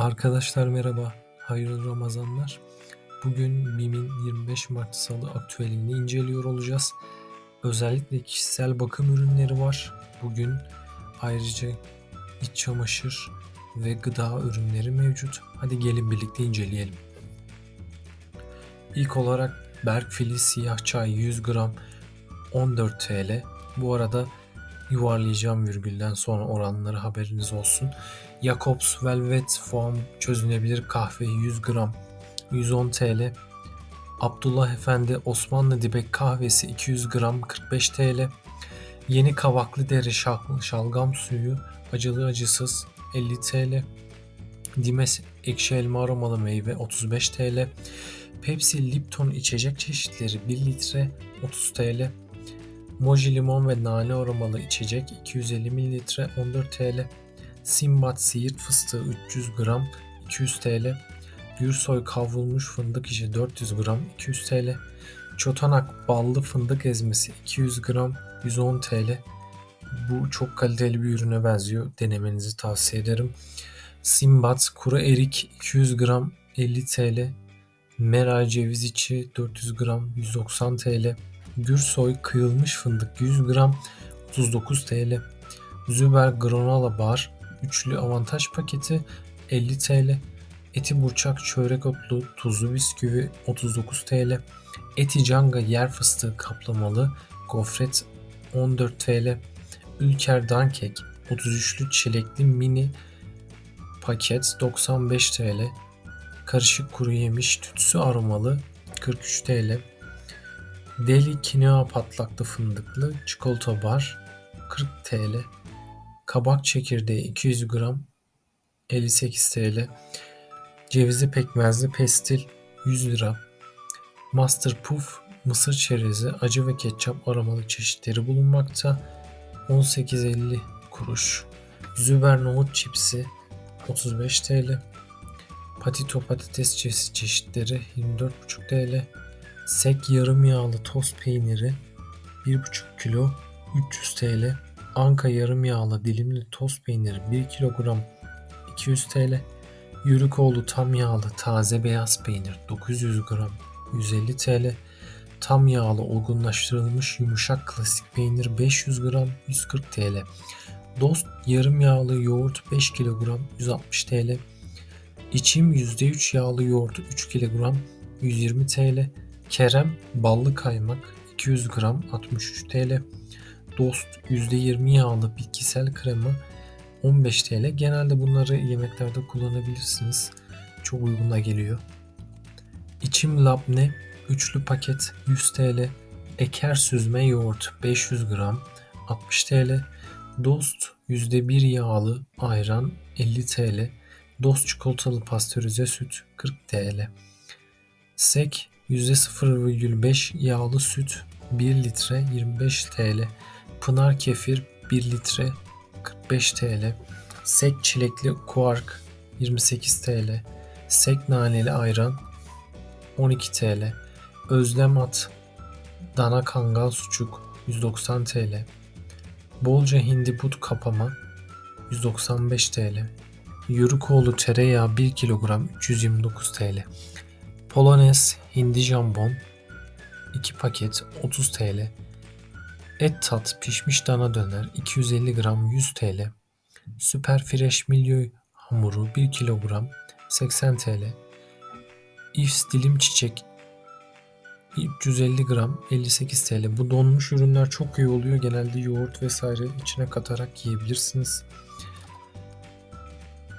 Arkadaşlar merhaba, hayırlı Ramazanlar. Bugün BİM'in 25 Mart Salı aktüelini inceliyor olacağız. Özellikle kişisel bakım ürünleri var. Bugün ayrıca iç çamaşır ve gıda ürünleri mevcut. Hadi gelin birlikte inceleyelim. İlk olarak Berk Filiz Siyah Çay 100 gram 14 TL. Bu arada yuvarlayacağım virgülden sonra oranları haberiniz olsun. Jacobs Velvet Foam çözünebilir kahve 100 gram 110 TL. Abdullah Efendi Osmanlı Dibek kahvesi 200 gram 45 TL. Yeni Kavaklı şal- şalgam suyu acılı acısız 50 TL. Dimes ekşi elma aromalı meyve 35 TL. Pepsi Lipton içecek çeşitleri 1 litre 30 TL. Moji limon ve nane aromalı içecek 250 ml 14 TL. Simbat siirt fıstığı 300 gram 200 TL. Gürsoy kavrulmuş fındık işi 400 gram 200 TL. Çotanak ballı fındık ezmesi 200 gram 110 TL. Bu çok kaliteli bir ürüne benziyor. Denemenizi tavsiye ederim. Simbat kuru erik 200 gram 50 TL. Meral ceviz içi 400 gram 190 TL. Gürsoy kıyılmış fındık 100 gram 39 TL. Züber granola bar üçlü avantaj paketi 50 TL. Eti burçak çörek otlu tuzlu bisküvi 39 TL. Eti canga yer fıstığı kaplamalı gofret 14 TL. Ülker dankek 33'lü çilekli mini paket 95 TL. Karışık kuru yemiş tütsü aromalı 43 TL. Deli kinoa patlaklı fındıklı çikolata bar 40 TL. Kabak çekirdeği 200 gram 58 TL. Cevizli pekmezli pestil 100 lira. Master Puff mısır çerezi acı ve ketçap aromalı çeşitleri bulunmakta. 18.50 kuruş. Züber nohut çipsi 35 TL. Patito patates çeşit çeşitleri 24,5 TL. Sek yarım yağlı toz peyniri 1,5 kilo 300 TL. Anka yarım yağlı dilimli toz peyniri 1 kilogram 200 TL. Yürükoğlu tam yağlı taze beyaz peynir 900 gram 150 TL. Tam yağlı olgunlaştırılmış yumuşak klasik peynir 500 gram 140 TL. Dost yarım yağlı yoğurt 5 kilogram 160 TL. İçim %3 yağlı yoğurt 3 kilogram 120 TL. Kerem ballı kaymak 200 gram 63 TL. Dost %20 yağlı bitkisel krema 15 TL. Genelde bunları yemeklerde kullanabilirsiniz. Çok uyguna geliyor. İçim labne üçlü paket 100 TL. Eker süzme yoğurt 500 gram 60 TL. Dost %1 yağlı ayran 50 TL. Dost çikolatalı pastörize süt 40 TL. Sek %0,5 yağlı süt 1 litre 25 TL. Pınar kefir 1 litre 45 TL. Sek çilekli kuark 28 TL. Sek naneli ayran 12 TL. Özlem at dana kangal sucuk 190 TL. Bolca hindi but kapama 195 TL. Yörükoğlu tereyağı 1 kilogram 329 TL. Polonez hindi jambon 2 paket 30 TL. Et tat pişmiş dana döner 250 gram 100 TL. Süper fresh milyoy hamuru 1 kilogram 80 TL. Ifs dilim çiçek 350 gram 58 TL. Bu donmuş ürünler çok iyi oluyor. Genelde yoğurt vesaire içine katarak yiyebilirsiniz.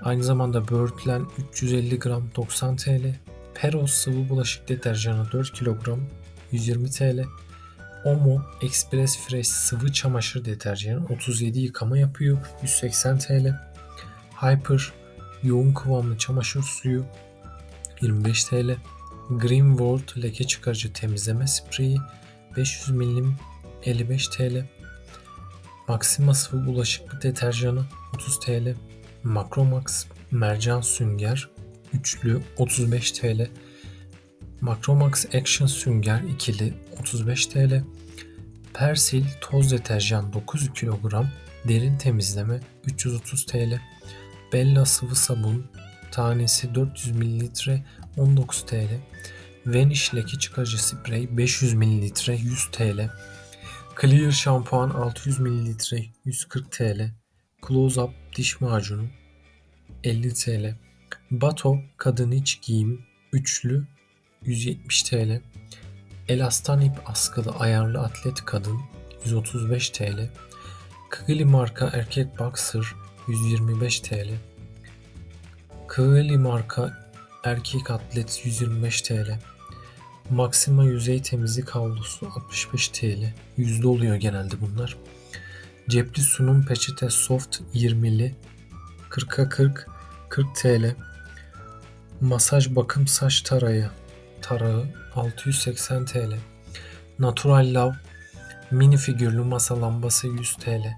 Aynı zamanda Böğürtlen 350 gram 90 TL. Peros sıvı bulaşık deterjanı 4 kilogram 120 TL. Omo Express Fresh sıvı çamaşır deterjanı 37 yıkama yapıyor 180 TL. Hyper yoğun kıvamlı çamaşır suyu 25 TL. Green World leke çıkarıcı temizleme spreyi 500 milim 55 TL. Maxima sıvı bulaşıklı deterjanı 30 TL. Macromax mercan sünger üçlü 35 TL. Macromax Action sünger ikili 35 TL. Persil toz deterjan 9 kilogram derin temizleme 330 TL. Bella sıvı sabun tanesi 400 ml 19 TL. Vanish leke çıkarıcı sprey 500 ml 100 TL. Clear şampuan 600 ml 140 TL. Close Up diş macunu 50 TL. Bato kadın iç giyim üçlü 170 TL. Elastan ip askılı ayarlı atlet kadın 135 TL. Kıgli marka erkek boxer 125 TL. Kıgli marka erkek atlet 125 TL. Maxima yüzey temizlik havlusu 65 TL. Yüzde oluyor genelde bunlar. Cepli sunum peçete soft 20'li 40'a 40 40 TL. Masaj bakım saç tarayı tarağı 680 TL. Natural Love mini figürlü masa lambası 100 TL.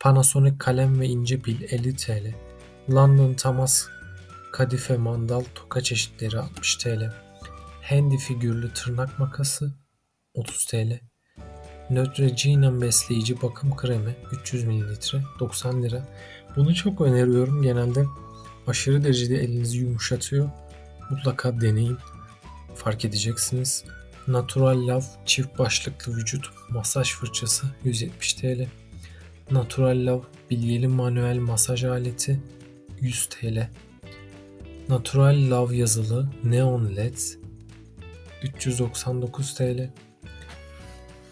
Panasonic kalem ve ince pil 50 TL. London Tamas kadife mandal toka çeşitleri 60 TL. Handy figürlü tırnak makası 30 TL. Neutrogena besleyici bakım kremi 300 ml 90 lira. Bunu çok öneriyorum. Genelde aşırı derecede elinizi yumuşatıyor. Mutlaka deneyin. Fark edeceksiniz. Natural Love çift başlıklı vücut masaj fırçası 170 TL. Natural Love bilyeli manuel masaj aleti 100 TL. Natural Love yazılı neon led 399 TL.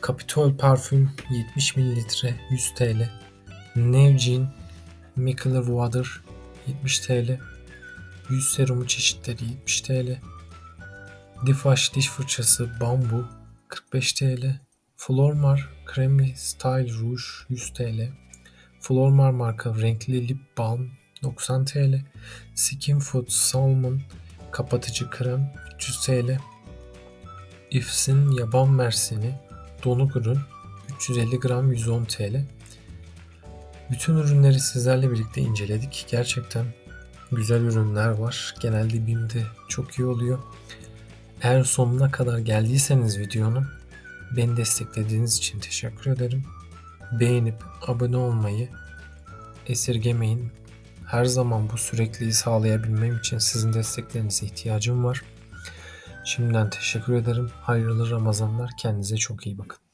Capitol parfüm 70 ml 100 TL. Nevgin Micellar Water 70 TL. Yüz serumu çeşitleri 70 TL. Difaş diş fırçası bambu 45 TL. Flormar kremi style rouge 100 TL. Flormar marka renkli lip balm 90 TL. Skin Food Salmon kapatıcı krem 300 TL. Ifs'in yaban mersini donuk ürün 350 gram 110 TL. Bütün ürünleri sizlerle birlikte inceledik. Gerçekten güzel ürünler var. Genelde BİM'de çok iyi oluyor. Eğer sonuna kadar geldiyseniz videonun beni desteklediğiniz için teşekkür ederim. Beğenip abone olmayı esirgemeyin. Her zaman bu sürekliliği sağlayabilmem için sizin desteklerinize ihtiyacım var. Şimdiden teşekkür ederim. Hayırlı Ramazanlar. Kendinize çok iyi bakın.